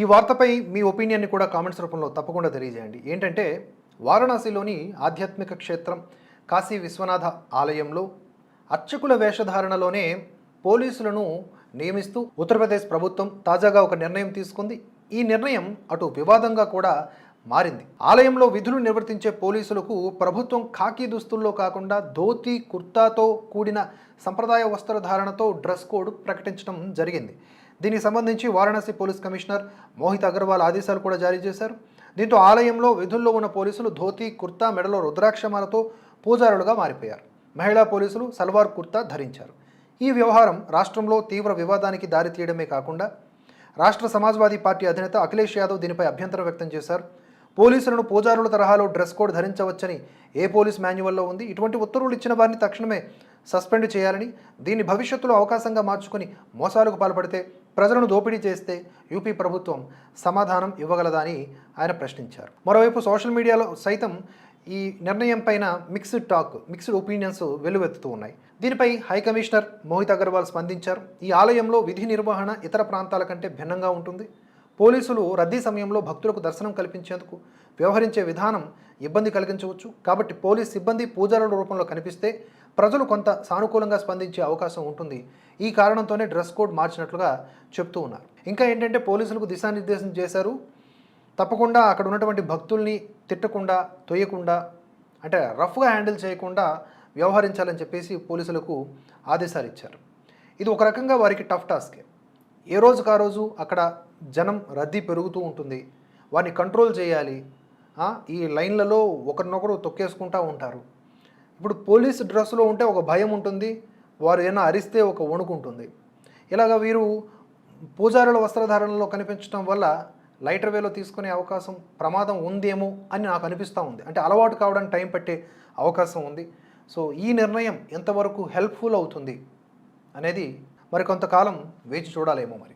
ఈ వార్తపై మీ ఒపీనియన్ని కూడా కామెంట్స్ రూపంలో తప్పకుండా తెలియజేయండి. ఏంటంటే వారణాసిలోని ఆధ్యాత్మిక క్షేత్రం కాశీ విశ్వనాథ ఆలయంలో అర్చకుల వేషధారణలోనే పోలీసులను నియమిస్తూ ఉత్తరప్రదేశ్ ప్రభుత్వం తాజాగా ఒక నిర్ణయం తీసుకుంది. ఈ నిర్ణయం అటు వివాదంగా కూడా మారింది. ఆలయంలో విధులు నిర్వర్తించే పోలీసులకు ప్రభుత్వం ఖాకీ దుస్తుల్లో కాకుండా ధోతి కుర్తాతో కూడిన సంప్రదాయ వస్త్రధారణతో డ్రెస్ కోడ్ ప్రకటించడం జరిగింది. దీనికి సంబంధించి వారణాసి పోలీస్ కమిషనర్ మోహిత్ అగర్వాల్ ఆదేశాలు కూడా జారీ చేశారు. దీంతో ఆలయంలో విధుల్లో ఉన్న పోలీసులు ధోతి కుర్తా మెడలో రుద్రాక్షమాలతో పూజారులుగా మారిపోయారు. మహిళా పోలీసులు సల్వార్ కుర్తా ధరించారు. ఈ వ్యవహారం రాష్ట్రంలో తీవ్ర వివాదానికి దారి తీయడమే కాకుండా రాష్ట్ర సమాజ్వాదీ పార్టీ అధినేత అఖిలేష్ యాదవ్ దీనిపై అభ్యంతరం వ్యక్తం చేశారు. పోలీసులను పూజారుల తరహాలో డ్రెస్ కోడ్ ధరించవచ్చని ఏ పోలీస్ మాన్యువల్లో ఉంది? ఇటువంటి ఉత్తర్వులు ఇచ్చిన వారిని తక్షణమే సస్పెండ్ చేయాలని దీన్ని భవిష్యత్తులో అవకాశంగా మార్చుకుని మోసాలకు పాల్పడితే ప్రజలను దోపిడీ చేస్తే యూపీ ప్రభుత్వం సమాధానం ఇవ్వగలదని ఆయన ప్రశ్నించారు. మరోవైపు సోషల్ మీడియాలో సైతం ఈ నిర్ణయం పైన మిక్స్డ్ టాక్ మిక్స్డ్ ఒపీనియన్స్ వెల్లువెత్తుతూ ఉన్నాయి. దీనిపై హై కమిషనర్ మోహిత్ అగర్వాల్ స్పందించారు. ఈ ఆలయంలో విధి నిర్వహణ ఇతర ప్రాంతాల కంటే భిన్నంగా ఉంటుంది. పోలీసులు రద్దీ సమయంలో భక్తులకు దర్శనం కల్పించేందుకు వ్యవహరించే విధానం ఇబ్బంది కలిగించవచ్చు. కాబట్టి పోలీస్ సిబ్బంది పూజారుల రూపంలో కనిపిస్తే ప్రజలు కొంత సానుకూలంగా స్పందించే అవకాశం ఉంటుంది. ఈ కారణంతోనే డ్రెస్ కోడ్ మార్చినట్లుగా చెప్తూ ఉన్నారు. ఇంకా ఏంటంటే పోలీసులకు దిశానిర్దేశం చేశారు. తప్పకుండా అక్కడ ఉన్నటువంటి భక్తుల్ని తిట్టకుండా తొయ్యకుండా అంటే రఫ్గా హ్యాండిల్ చేయకుండా వ్యవహరించాలని చెప్పేసి పోలీసులకు ఆదేశాలు ఇచ్చారు. ఇది ఒక రకంగా వారికి టఫ్ టాస్కే. ఏ రోజుకు ఆ రోజు అక్కడ జనం రద్దీ పెరుగుతూ ఉంటుంది. వారిని కంట్రోల్ చేయాలి. ఈ లైన్లలో ఒకరినొకరు తొక్కేసుకుంటూ ఉంటారు. ఇప్పుడు పోలీస్ డ్రెస్సులో ఉంటే ఒక భయం ఉంటుంది వారు ఏమైనా అరిస్తే ఒక వణుకుంటుంది. ఇలాగ వీరు పూజారుల వస్త్రధారణలో కనిపించడం వల్ల లైటర్ వేలో తీసుకునే అవకాశం ప్రమాదం ఉందేమో అని నాకు అనిపిస్తూ ఉంది. అంటే అలవాటు కావడానికి టైం పట్టే అవకాశం ఉంది. సో ఈ నిర్ణయం ఎంతవరకు హెల్ప్ఫుల్ అవుతుంది అనేది మరి కొంతకాలం వేచి చూడాలేమో మరి.